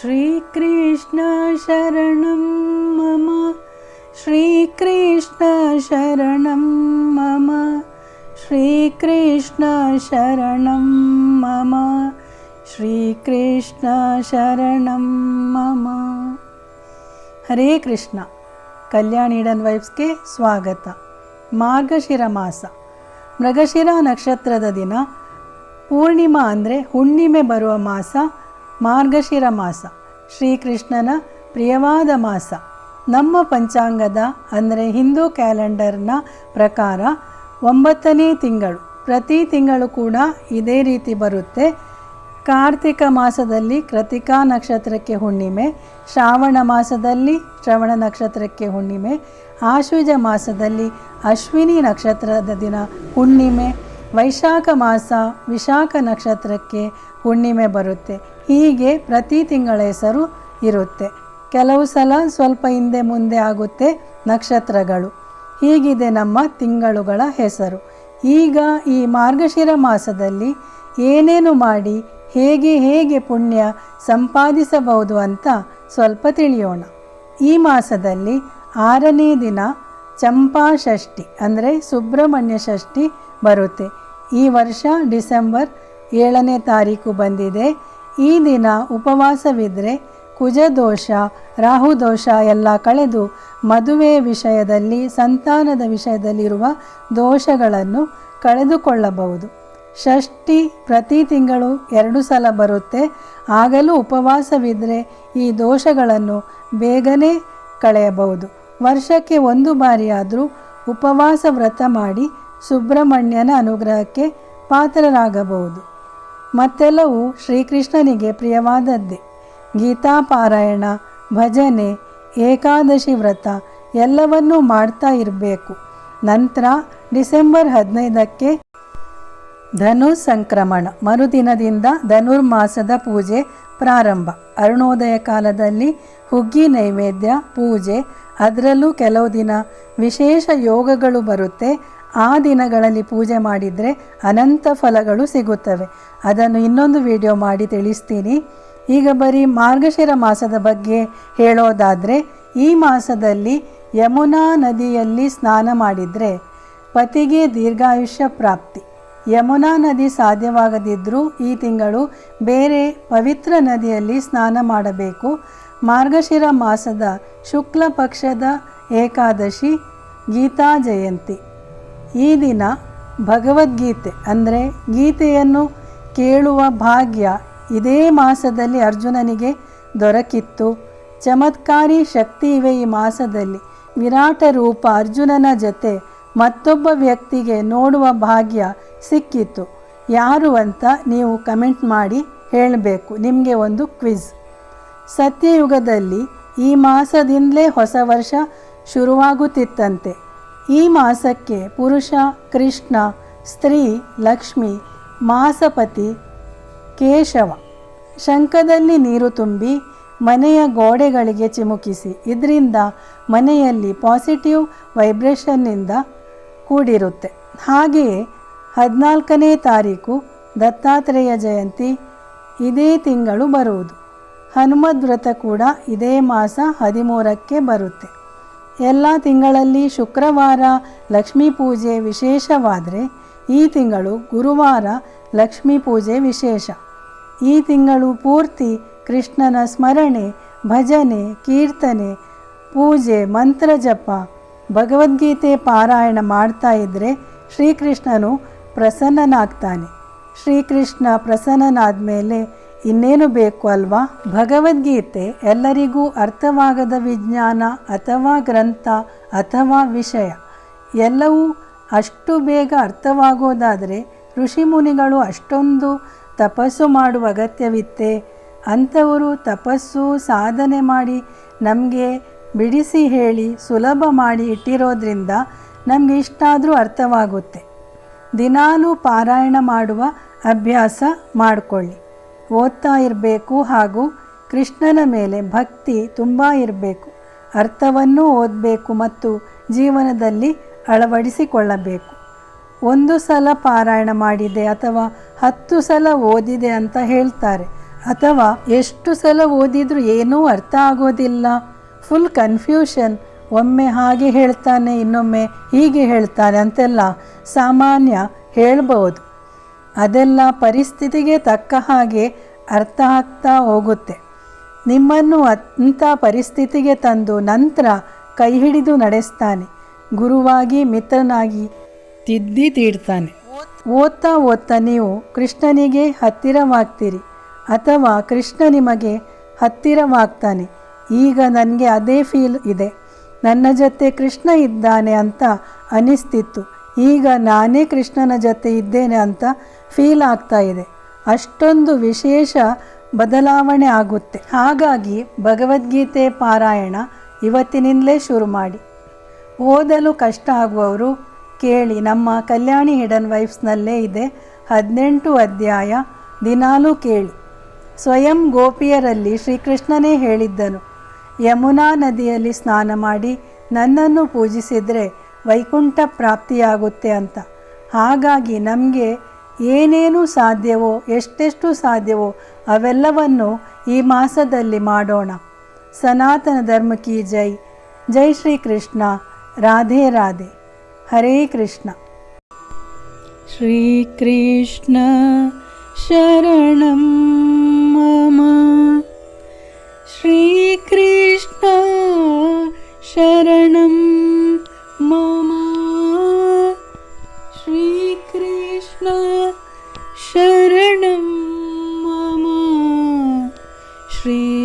श्रीकृष्ण शरणं मम श्रीकृष्ण शरणं मम श्रीकृष्ण शरणं मम ಶ್ರೀಕೃಷ್ಣ ಶರಣಂ ಮಮ ಹರೇ ಕೃಷ್ಣ ಕಲ್ಯಾಣ್ ಈಡನ್ ವೈಬ್ಸ್ಗೆ ಸ್ವಾಗತ ಮಾರ್ಗಶಿರ ಮಾಸ ಮೃಗಶಿರ ನಕ್ಷತ್ರದ ದಿನ ಪೂರ್ಣಿಮಾ ಅಂದರೆ ಹುಣ್ಣಿಮೆ ಬರುವ ಮಾಸ ಮಾರ್ಗಶಿರ ಮಾಸ. ಶ್ರೀಕೃಷ್ಣನ ಪ್ರಿಯವಾದ ಮಾಸ. ನಮ್ಮ ಪಂಚಾಂಗದ, ಅಂದರೆ ಹಿಂದೂ ಕ್ಯಾಲೆಂಡರ್ನ ಪ್ರಕಾರ ಒಂಬತ್ತನೇ ತಿಂಗಳು. ಪ್ರತಿ ತಿಂಗಳು ಕೂಡ ಇದೇ ರೀತಿ ಬರುತ್ತೆ. ಕಾರ್ತಿಕ ಮಾಸದಲ್ಲಿ ಕೃತಿಕಾ ನಕ್ಷತ್ರಕ್ಕೆ ಹುಣ್ಣಿಮೆ, ಶ್ರಾವಣ ಮಾಸದಲ್ಲಿ ಶ್ರವಣ ನಕ್ಷತ್ರಕ್ಕೆ ಹುಣ್ಣಿಮೆ, ಆಶ್ವಜ ಮಾಸದಲ್ಲಿ ಅಶ್ವಿನಿ ನಕ್ಷತ್ರದ ದಿನ ಹುಣ್ಣಿಮೆ, ವೈಶಾಖ ಮಾಸ ವಿಶಾಖ ನಕ್ಷತ್ರಕ್ಕೆ ಹುಣ್ಣಿಮೆ ಬರುತ್ತೆ. ಹೀಗೆ ಪ್ರತಿ ತಿಂಗಳ ಹೆಸರು ಇರುತ್ತೆ. ಕೆಲವು ಸಲ ಸ್ವಲ್ಪ ಹಿಂದೆ ಮುಂದೆ ಆಗುತ್ತೆ ನಕ್ಷತ್ರಗಳು. ಹೀಗಿದೆ ನಮ್ಮ ತಿಂಗಳುಗಳ ಹೆಸರು. ಈಗ ಈ ಮಾರ್ಗಶಿರ ಮಾಸದಲ್ಲಿ ಏನೇನು ಮಾಡಿ, ಹೇಗೆ ಹೇಗೆ ಪುಣ್ಯ ಸಂಪಾದಿಸಬಹುದು ಅಂತ ಸ್ವಲ್ಪ ತಿಳಿಯೋಣ. ಈ ಮಾಸದಲ್ಲಿ ಆರನೇ ದಿನ ಚಂಪಾ ಷಷ್ಠಿ ಅಂದರೆ ಸುಬ್ರಹ್ಮಣ್ಯ ಷಷ್ಠಿ ಬರುತ್ತೆ. ಈ ವರ್ಷ ಡಿಸೆಂಬರ್ ಏಳನೇ ತಾರೀಕು ಬಂದಿದೆ. ಈ ದಿನ ಉಪವಾಸವಿದ್ದರೆ ಕುಜದೋಷ, ರಾಹುದೋಷ ಎಲ್ಲ ಕಳೆದು ಮದುವೆ ವಿಷಯದಲ್ಲಿ, ಸಂತಾನದ ವಿಷಯದಲ್ಲಿರುವ ದೋಷಗಳನ್ನು ಕಳೆದುಕೊಳ್ಳಬಹುದು. ಷಷ್ಠಿ ಪ್ರತಿ ತಿಂಗಳು ಎರಡು ಸಲ ಬರುತ್ತೆ. ಆಗಲೂ ಉಪವಾಸವಿದ್ದರೆ ಈ ದೋಷಗಳನ್ನು ಬೇಗನೆ ಕಳೆಯಬಹುದು. ವರ್ಷಕ್ಕೆ ಒಂದು ಬಾರಿಯಾದರೂ ಉಪವಾಸ ವ್ರತ ಮಾಡಿ ಸುಬ್ರಹ್ಮಣ್ಯನ ಅನುಗ್ರಹಕ್ಕೆ ಪಾತ್ರರಾಗಬಹುದು. ಮತ್ತೆಲ್ಲವೂ ಶ್ರೀಕೃಷ್ಣನಿಗೆ ಪ್ರಿಯವಾದದ್ದೇ. ಗೀತಾಪಾರಾಯಣ, ಭಜನೆ, ಏಕಾದಶಿ ವ್ರತ ಎಲ್ಲವನ್ನೂ ಮಾಡ್ತಾ ಇರಬೇಕು. ನಂತರ ಡಿಸೆಂಬರ್ ಹದಿನೈದಕ್ಕೆ ಧನು ಸಂಕ್ರಮಣ, ಮರುದಿನದಿಂದ ಧನುರ್ಮಾಸದ ಪೂಜೆ ಪ್ರಾರಂಭ. ಅರುಣೋದಯ ಕಾಲದಲ್ಲಿ ಹುಗ್ಗಿ ನೈವೇದ್ಯ, ಪೂಜೆ, ಅದರಲ್ಲೂ ಕೆಲವು ದಿನ ವಿಶೇಷ ಯೋಗಗಳು ಬರುತ್ತೆ. ಆ ದಿನಗಳಲ್ಲಿ ಪೂಜೆ ಮಾಡಿದರೆ ಅನಂತ ಫಲಗಳು ಸಿಗುತ್ತವೆ. ಅದನ್ನು ಇನ್ನೊಂದು ವಿಡಿಯೋ ಮಾಡಿ ತಿಳಿಸ್ತೀನಿ. ಈಗ ಬರೀ ಮಾರ್ಗಶಿರ ಮಾಸದ ಬಗ್ಗೆ ಹೇಳೋದಾದರೆ, ಈ ಮಾಸದಲ್ಲಿ ಯಮುನಾ ನದಿಯಲ್ಲಿ ಸ್ನಾನ ಮಾಡಿದರೆ ಪತಿಗೆ ದೀರ್ಘಾಯುಷ್ಯ ಪ್ರಾಪ್ತಿ. ಯಮುನಾ ನದಿ ಸಾಧ್ಯವಾಗದಿದ್ದರೂ ಈ ತಿಂಗಳು ಬೇರೆ ಪವಿತ್ರ ನದಿಯಲ್ಲಿ ಸ್ನಾನ ಮಾಡಬೇಕು. ಮಾರ್ಗಶಿರ ಮಾಸದ ಶುಕ್ಲ ಪಕ್ಷದ ಏಕಾದಶಿ ಗೀತಾ ಜಯಂತಿ. ಈ ದಿನ ಭಗವದ್ಗೀತೆ, ಅಂದರೆ ಗೀತೆಯನ್ನು ಕೇಳುವ ಭಾಗ್ಯ ಇದೇ ಮಾಸದಲ್ಲಿ ಅರ್ಜುನನಿಗೆ ದೊರಕಿತ್ತು. ಚಮತ್ಕಾರಿ ಶಕ್ತಿ ಇವೆ ಈ ಮಾಸದಲ್ಲಿ. ವಿರಾಟ ರೂಪ ಅರ್ಜುನನ ಜೊತೆ ಮತ್ತೊಬ್ಬ ವ್ಯಕ್ತಿಗೆ ನೋಡುವ ಭಾಗ್ಯ ಸಿಕ್ಕಿತ್ತು. ಯಾರು ಅಂತ ನೀವು ಕಮೆಂಟ್ ಮಾಡಿ ಹೇಳಬೇಕು. ನಿಮಗೆ ಒಂದು ಕ್ವಿಜ್. ಸತ್ಯಯುಗದಲ್ಲಿ ಈ ಮಾಸದಿಂದಲೇ ಹೊಸ ವರ್ಷ ಶುರುವಾಗುತ್ತಿತ್ತಂತೆ. ಈ ಮಾಸಕ್ಕೆ ಪುರುಷ, ಕೃಷ್ಣ, ಸ್ತ್ರೀ, ಲಕ್ಷ್ಮಿ, ಮಾಸಪತಿ, ಕೇಶವ. ಶಂಖದಲ್ಲಿ ನೀರು ತುಂಬಿ ಮನೆಯ ಗೋಡೆಗಳಿಗೆ ಚಿಮುಕಿಸಿ. ಇದರಿಂದ ಮನೆಯಲ್ಲಿ ಪಾಸಿಟಿವ್ ವೈಬ್ರೇಷನ್ನಿಂದ ಕೂಡಿರುತ್ತೆ. ಹಾಗೆಯೇ ಹದಿನಾಲ್ಕನೇ ತಾರೀಕು ದತ್ತಾತ್ರೇಯ ಜಯಂತಿ ಇದೇ ತಿಂಗಳು ಬರುವುದು. ಹನುಮದ್ ವ್ರತ ಕೂಡ ಇದೇ ಮಾಸ ಹದಿಮೂರಕ್ಕೆ ಬರುತ್ತೆ. ಎಲ್ಲ ತಿಂಗಳಲ್ಲಿ ಶುಕ್ರವಾರ ಲಕ್ಷ್ಮೀ ಪೂಜೆ ವಿಶೇಷವಾದರೆ ಈ ತಿಂಗಳು ಗುರುವಾರ ಲಕ್ಷ್ಮೀ ಪೂಜೆ ವಿಶೇಷ. ಈ ತಿಂಗಳು ಪೂರ್ತಿ ಕೃಷ್ಣನ ಸ್ಮರಣೆ, ಭಜನೆ, ಕೀರ್ತನೆ, ಪೂಜೆ, ಮಂತ್ರ ಜಪ, ಭಗವದ್ಗೀತೆ ಪಾರಾಯಣ ಮಾಡ್ತಾ ಇದ್ದರೆ ಶ್ರೀಕೃಷ್ಣನು ಪ್ರಸನ್ನನಾಗ್ತಾನೆ. ಶ್ರೀಕೃಷ್ಣ ಪ್ರಸನ್ನನಾದ ಮೇಲೆ ಇನ್ನೇನು ಬೇಕು ಅಲ್ವಾ? ಭಗವದ್ಗೀತೆ ಎಲ್ಲರಿಗೂ ಅರ್ಥವಾಗದ ವಿಜ್ಞಾನ ಅಥವಾ ಗ್ರಂಥ ಅಥವಾ ವಿಷಯ. ಎಲ್ಲವೂ ಅಷ್ಟು ಬೇಗ ಅರ್ಥವಾಗೋದಾದರೆ ಋಷಿಮುನಿಗಳು ಅಷ್ಟೊಂದು ತಪಸ್ಸು ಮಾಡುವ ಅಗತ್ಯವಿತ್ತೆ. ಅಂಥವರು ತಪಸ್ಸು ಸಾಧನೆ ಮಾಡಿ ನಮಗೆ ಬಿಡಿಸಿ ಹೇಳಿ ಸುಲಭ ಮಾಡಿ ಇಟ್ಟಿರೋದ್ರಿಂದ ನಮಗೆ ಇಷ್ಟಾದರೂ ಅರ್ಥವಾಗುತ್ತೆ. ದಿನಾಲೂ ಪಾರಾಯಣ ಮಾಡುವ ಅಭ್ಯಾಸ ಮಾಡಿಕೊಳ್ಳಿ. ಓದ್ತಾ ಇರಬೇಕು ಹಾಗೂ ಕೃಷ್ಣನ ಮೇಲೆ ಭಕ್ತಿ ತುಂಬ ಇರಬೇಕು. ಅರ್ಥವನ್ನು ಓದಬೇಕು ಮತ್ತು ಜೀವನದಲ್ಲಿ ಅಳವಡಿಸಿಕೊಳ್ಳಬೇಕು. ಒಂದು ಸಲ ಪಾರಾಯಣ ಮಾಡಿದೆ ಅಥವಾ ಹತ್ತು ಸಲ ಓದಿದೆ ಅಂತ ಹೇಳ್ತಾರೆ. ಅಥವಾ ಎಷ್ಟು ಸಲ ಓದಿದರೂ ಏನೂ ಅರ್ಥ ಆಗೋದಿಲ್ಲ. ಫುಲ್ ಕನ್ಫ್ಯೂಷನ್ ಒಮ್ಮೆ ಹಾಗೆ ಹೇಳ್ತಾನೆ, ಇನ್ನೊಮ್ಮೆ ಹೀಗೆ ಹೇಳ್ತಾನೆ ಅಂತೆಲ್ಲ ಸಾಮಾನ್ಯ ಹೇಳ್ಬೋದು. ಅದೆಲ್ಲ ಪರಿಸ್ಥಿತಿಗೆ ತಕ್ಕ ಹಾಗೆ ಅರ್ಥ ಆಗ್ತಾ ಹೋಗುತ್ತೆ. ನಿಮ್ಮನ್ನು ಅಂಥ ಪರಿಸ್ಥಿತಿಗೆ ತಂದು ನಂತರ ಕೈ ಹಿಡಿದು ನಡೆಸ್ತಾನೆ. ಗುರುವಾಗಿ ಮಿತ್ರನಾಗಿ ತಿದ್ದಿ ತೀಡ್ತಾನೆ ಓದ್ತಾ ಓದ್ತಾ ನೀವು ಕೃಷ್ಣನಿಗೆ ಹತ್ತಿರವಾಗ್ತೀರಿ ಅಥವಾ ಕೃಷ್ಣ ನಿಮಗೆ ಹತ್ತಿರವಾಗ್ತಾನೆ. ಈಗ ನನಗೆ ಅದೇ ಫೀಲ್ ಇದೆ. ನನ್ನ ಜೊತೆ ಕೃಷ್ಣ ಇದ್ದಾನೆ ಅಂತ ಅನಿಸ್ತಿತ್ತು. ಈಗ ನಾನೇ ಕೃಷ್ಣನ ಜೊತೆ ಇದ್ದೇನೆ ಅಂತ ಫೀಲ್ ಆಗ್ತಾ ಇದೆ. ಅಷ್ಟೊಂದು ವಿಶೇಷ ಬದಲಾವಣೆ ಆಗುತ್ತೆ. ಹಾಗಾಗಿ ಭಗವದ್ಗೀತೆ ಪಾರಾಯಣ ಇವತ್ತಿನಿಂದಲೇ ಶುರು ಮಾಡಿ. ಓದಲು ಕಷ್ಟ ಆಗುವವರು ಕೇಳಿ. ನಮ್ಮ ಕಲ್ಯಾಣಿ ಹಿಡನ್ ವೈಫ್ಸ್ನಲ್ಲೇ ಇದೆ ಹದಿನೆಂಟು ಅಧ್ಯಾಯ ದಿನಾಲೂ ಕೇಳಿ. ಸ್ವಯಂ ಗೋಪಿಯರಲ್ಲಿ ಶ್ರೀಕೃಷ್ಣನೇ ಹೇಳಿದ್ದನು. ಯಮುನಾ ನದಿಯಲ್ಲಿ ಸ್ನಾನ ಮಾಡಿ ನನ್ನನ್ನು ಪೂಜಿಸಿದರೆ ವೈಕುಂಠ ಪ್ರಾಪ್ತಿಯಾಗುತ್ತೆ ಅಂತ. ಹಾಗಾಗಿ ನಮಗೆ ಏನೇನು ಸಾಧ್ಯವೋ, ಎಷ್ಟೆಷ್ಟು ಸಾಧ್ಯವೋ ಅವೆಲ್ಲವನ್ನು ಈ ಮಾಸದಲ್ಲಿ ಮಾಡೋಣ. ಸನಾತನ ಧರ್ಮ ಕಿ ಜೈ. ಜೈ ಶ್ರೀ ಕೃಷ್ಣ ರಾಧೆ ರಾಧೆ. ಹರೇ ಕೃಷ್ಣ. ಶ್ರೀಕೃಷ್ಣ ಶರಣಂ ಮಮ. ಶ್ರೀಕೃಷ್ಣ